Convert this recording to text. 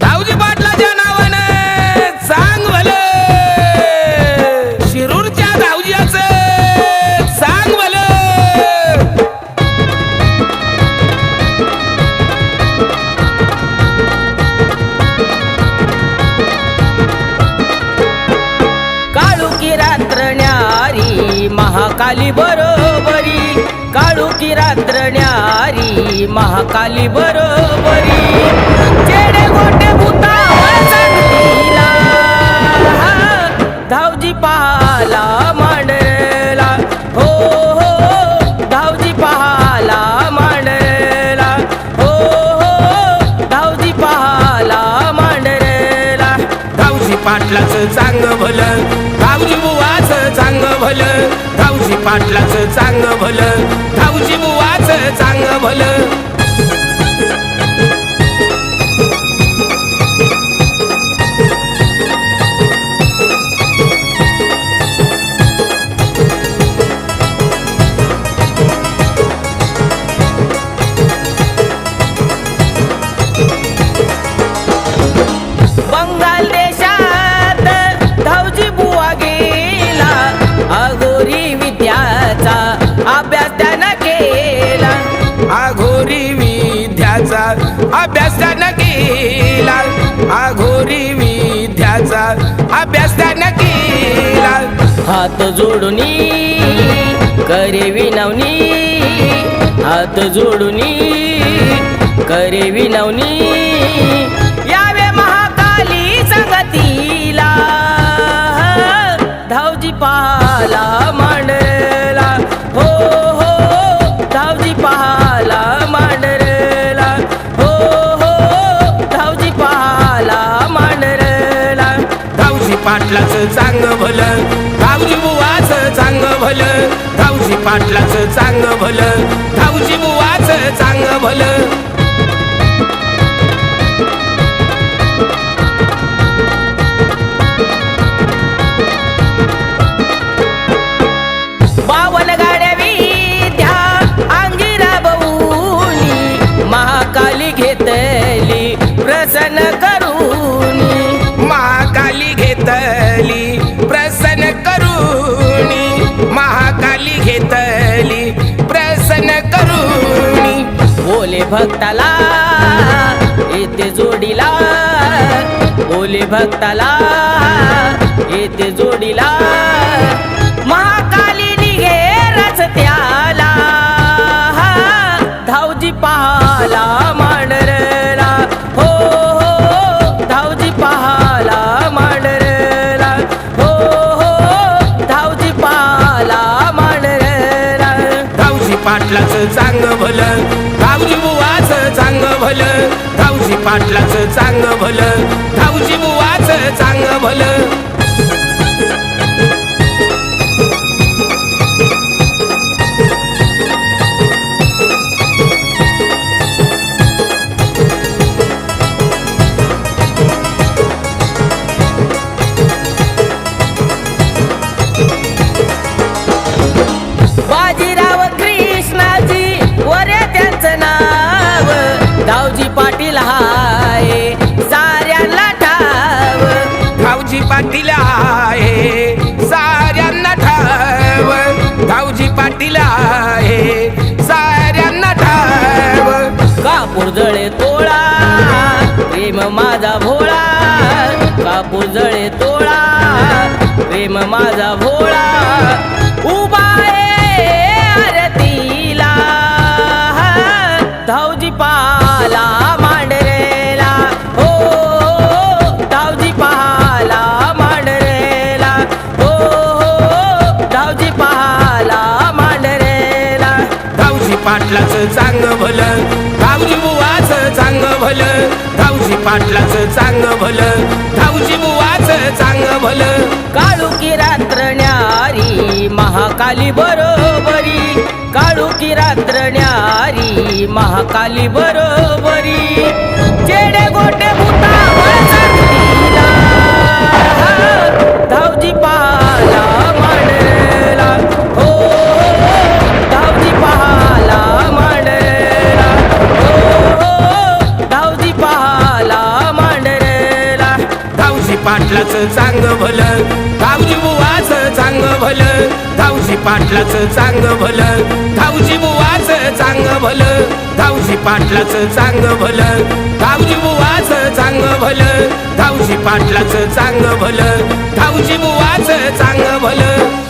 दाऊजी पाटलाच्या नावानं सांग भल शिरूरच्या धावजीचं सांग भल काळुकी रात्र न्यारी महाकाली बरोबरी. काळुकी रात्र न्यारी महाकाली बरोबरी. पाटलाचं चांग भल. धावजी बुवाचं चांग भल. धावजी पाटलाचं चांग भल. धावजी बुवाचं चांग भल. आघोरी विद्याचा अभ्यास त्यानं केला. हात जोडून करे विनवनी हात जोडून करे विनवनी यावे महाकाली संगती पाटलाच चांग भल. धावजी बुवाच चांग भल. धावजी पाटलाचं चांग भल. धावजी बुवाच चांग भल. बावल भक्ताला येते जोडीला. बोले भक्ताला येते जोडीला. महाकाली निघे रचत्याला धावजी पाहाला मांडरला हो हो धावजी पाहाला मांडरला हो हो धावजी पाहाला मांडरला धावजी पाटलाचं पाटलाचं चांग भलं धावजी बुवाचं चांग भलं. प्रेम माझा भोळा. उभा आरतीला. धावजी पाला मांडरेला. हो धावजी पाला मांडरेला. हो धावजी पाला मांडरेला. धावजी पाटलाचं चांग भल. धावजी बुवाचं चांग भल. धावजी पाटलाचं चांग भल. धावजी बुवाचं चांग भल. काळुकी रात्र न्यारी महाकाली बरोबरी. काळुकी रात्र न्यारी महाकाली बरोबरी. चेडे गोटे भूता भलं. धावजी पाटलाच चांग भलं. धावजी बुवाच चांग भलं. धावजी पाटलाच चांग भलं. धावजी बुवाच चांग भलं. धावजी पाटलाच चांग भलं. धावजी बुवाच चांग भलं.